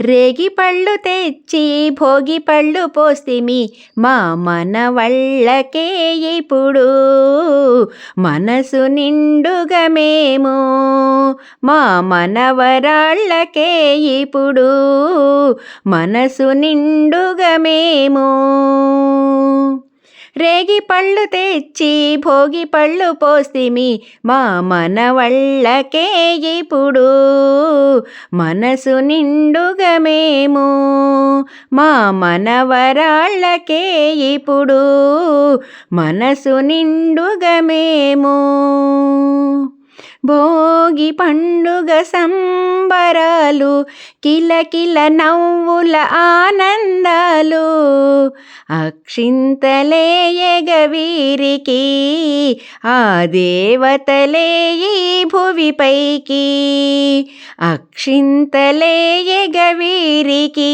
రేగి పళ్ళు తెచ్చి భోగి పళ్ళు పోస్తిమి మా మనవళ్ళకే ఇప్పుడు మనసు నిండుగా మేము మా మనవరాళ్ళకే ఇప్పుడు మనసు నిండుగా మేము. రేగి పళ్ళు తెచ్చి భోగి పళ్ళు పోస్తిమి మా మనవళ్ళకే ఇప్పుడు. మనసు నిండుగా మేము మా మనవరాళ్ళకే ఇప్పుడు. మనసు నిండుగా మేము. భోగి పండుగ సంబరాలు కిలకిల నవ్వుల ఆనందాలు. అక్షింతలేయగ వీరికి ఆ దేవతలే ఈ భువిపైకి. అక్షింతలేయగ వీరికి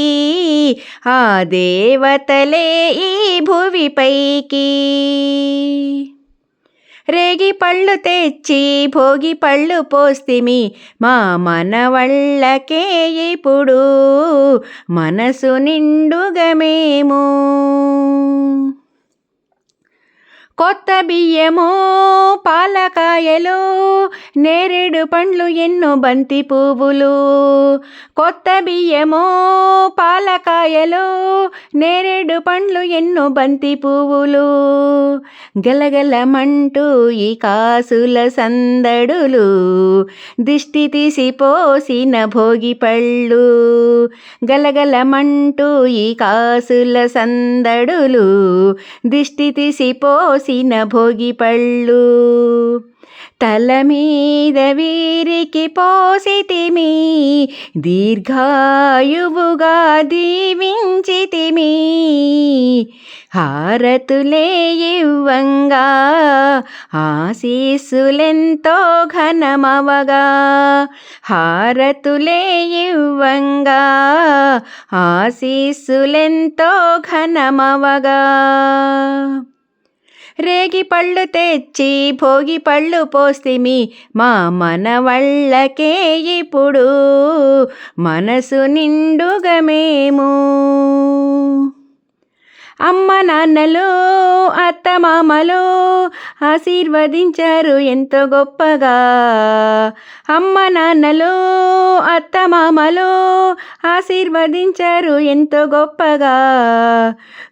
ఆ దేవతలే ఈ భువిపైకి. రేగి పళ్ళు తెచ్చి భోగి పళ్ళు పోస్తిమి. మా మనవళ్ళకే ఇప్పుడు మనసు నిండుగమేమో కొత్త బియ్యము పాలకాయలు నేరేడు పండ్లు ఎన్నో బంతి పువ్వులు. కొత్త బియ్యము పాలకాయలు నేరేడు పండ్లు ఎన్నో బంతి పువ్వులు. గలగలమంటూ ఈ కాసుల సందడులు దిష్టి తీసిపోసిన భోగి పళ్ళు. గలగలమంటూ ఈ కాసుల సందడులు దిష్టి తీసిపోసిన భోగి పళ్ళు. తల మీద వీరికి పోసితిమి. దీర్ఘాయువుగా దీవించితిమి. హారతులే ఇవ్వంగా ఆశీస్సులెంతో ఘనమవగా. హారతులే ఇవ్వంగా ఆశీస్సులెంతో ఘనమవగా. రేగి పళ్ళు తెచ్చి భోగి పళ్ళు పోస్తిమి మా మనవళ్ళకే ఇప్పుడు మనసు నిండుగా మేము. అమ్మ నాన్నలు అత్త మామలు ఆశీర్వదించారు ఎంతో గొప్పగా. అమ్మ నాన్నలు అత్త ఆశీర్వదించారు ఎంతో గొప్పగా.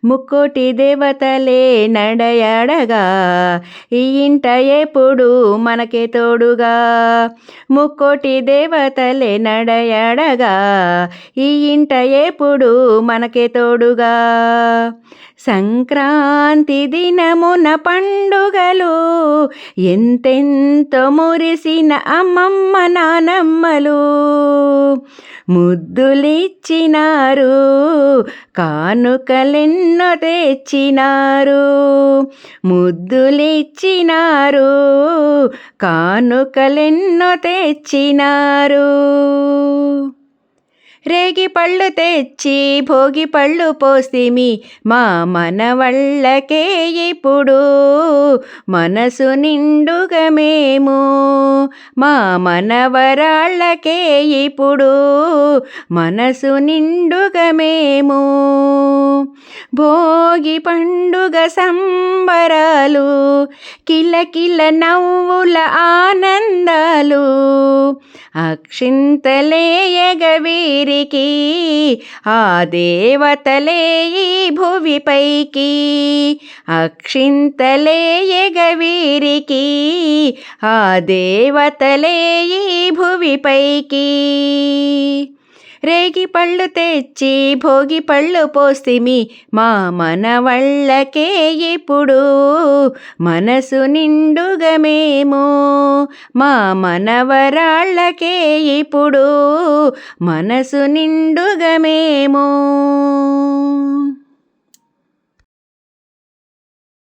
ముక్కోటి దేవతలే నడయాడగా. ఈ ఇంట ఎప్పుడు మనకే తోడుగా. ముక్కోటి దేవతలే నడయాడగా. ఈ ఇంట ఎప్పుడు మనకే తోడుగా. సంక్రాంతి దినమున పండుగలు ఎంతెంతో మురిసిన అమ్మమ్మ నానమ్మలు ముద్దులిచ్చినారు కానుకలెన్నో తెచ్చినారు. ముద్దులిచ్చినారు కానుకలెన్నో తెచ్చినారు. రేగి పళ్ళు తెచ్చి భోగి పళ్ళు పోస్తిమి మా మనవళ్ళకే ఇప్పుడు మనసు నిండుగా మేము. మా మనవరాళ్ళకే ఇప్పుడు మనసు నిండుగా మేము. భోగి పండుగ సంబరాలు కిలకిల నవ్వుల ఆనందాలు అక్షింతలే ఎగవీరికి ఆ దేవతలే ఈ భువిపైకి అక్షింతలే ఎగవీరికి ఆ దేవతలే ఈ భువిపైకి. రేగి పళ్ళు తెచ్చి భోగి పళ్ళు పోస్తిమి మా మనవళ్ళకే ఇప్పుడు మనసు నిండుగా మేము. మా మనవరాళ్ళకే ఇప్పుడు మనసు నిండుగా మేము.